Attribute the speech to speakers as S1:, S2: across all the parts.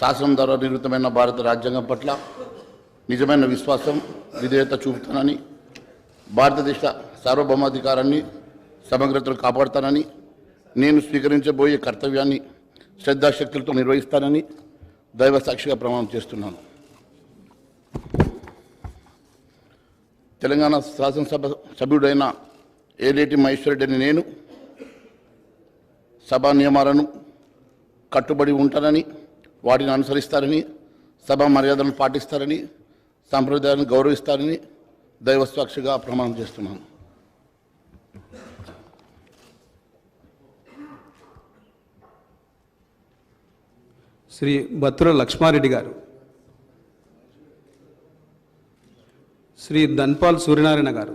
S1: శాసనం ద్వారా నిర్మితమైన భారత రాజ్యాంగం పట్ల నిజమైన విశ్వాసం విధేయత చూపుతానని భారతదేశ సార్వభౌమాధికారాన్ని సమగ్రతను కాపాడుతానని నేను స్వీకరించబోయే కర్తవ్యాన్ని శ్రద్ధాశక్తులతో నిర్వహిస్తానని దైవ సాక్షిగా ప్రమాణం చేస్తున్నాను. తెలంగాణ శాసనసభ సభ్యుడైన ఏలేటి మహేశ్వరుడు నేను సభా నియమాలను కట్టుబడి ఉంటానని వాటిని అనుసరిస్తారని సభ మర్యాదలను పాటిస్తారని సాంప్రదాయాలను గౌరవిస్తారని దైవస్వాక్షిగా ప్రమాణం చేస్తున్నాను
S2: శ్రీ బత్తుల లక్ష్మారెడ్డి గారు. శ్రీ ధన్పాల్ సూర్యనారాయణ గారు.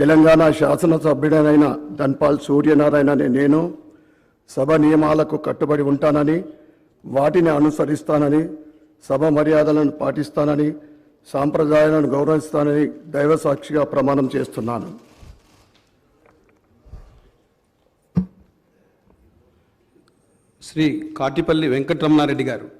S3: తెలంగాణ శాసనసభ్యుడనైన ధన్పాల్ సూర్యనారాయణ అనే నేను. సభ నియమాలకు కట్టుబడి ఉంటానని వాటిని అనుసరిస్తానని సభ మర్యాదలను పాటిస్తానని సాంప్రదాయాలను గౌరవిస్తానని దైవ సాక్షిగా ప్రమాణం చేస్తున్నాను.
S2: శ్రీ కాటిపల్లి వెంకటరమణారెడ్డి గారు.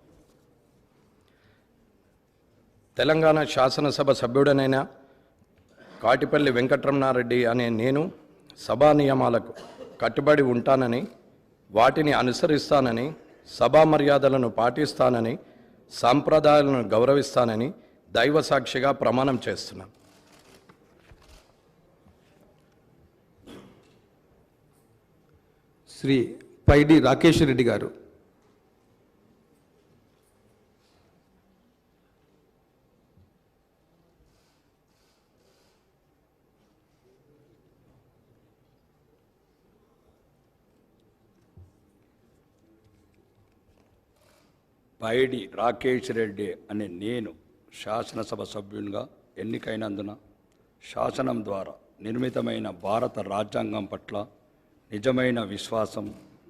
S4: తెలంగాణ శాసనసభ సభ్యుడనైన కాటిపల్లి వెంకటరమణారెడ్డి అనే నేను సభా నియమాలకు కట్టుబడి ఉంటానని వాటిని అనుసరిస్తానని సభా మర్యాదలను పాటిస్తానని సాంప్రదాయాలను గౌరవిస్తానని దైవ సాక్షిగా ప్రమాణం చేస్తున్నాను
S2: శ్రీ పైడి రాకేష్ రెడ్డి గారు.
S5: పైడి రాకేష్ రెడ్డి అనే నేను శాసనసభ సభ్యునిగా ఎన్నికైనందున శాసనం ద్వారా నిర్మితమైన భారత రాజ్యాంగం పట్ల నిజమైన విశ్వాసం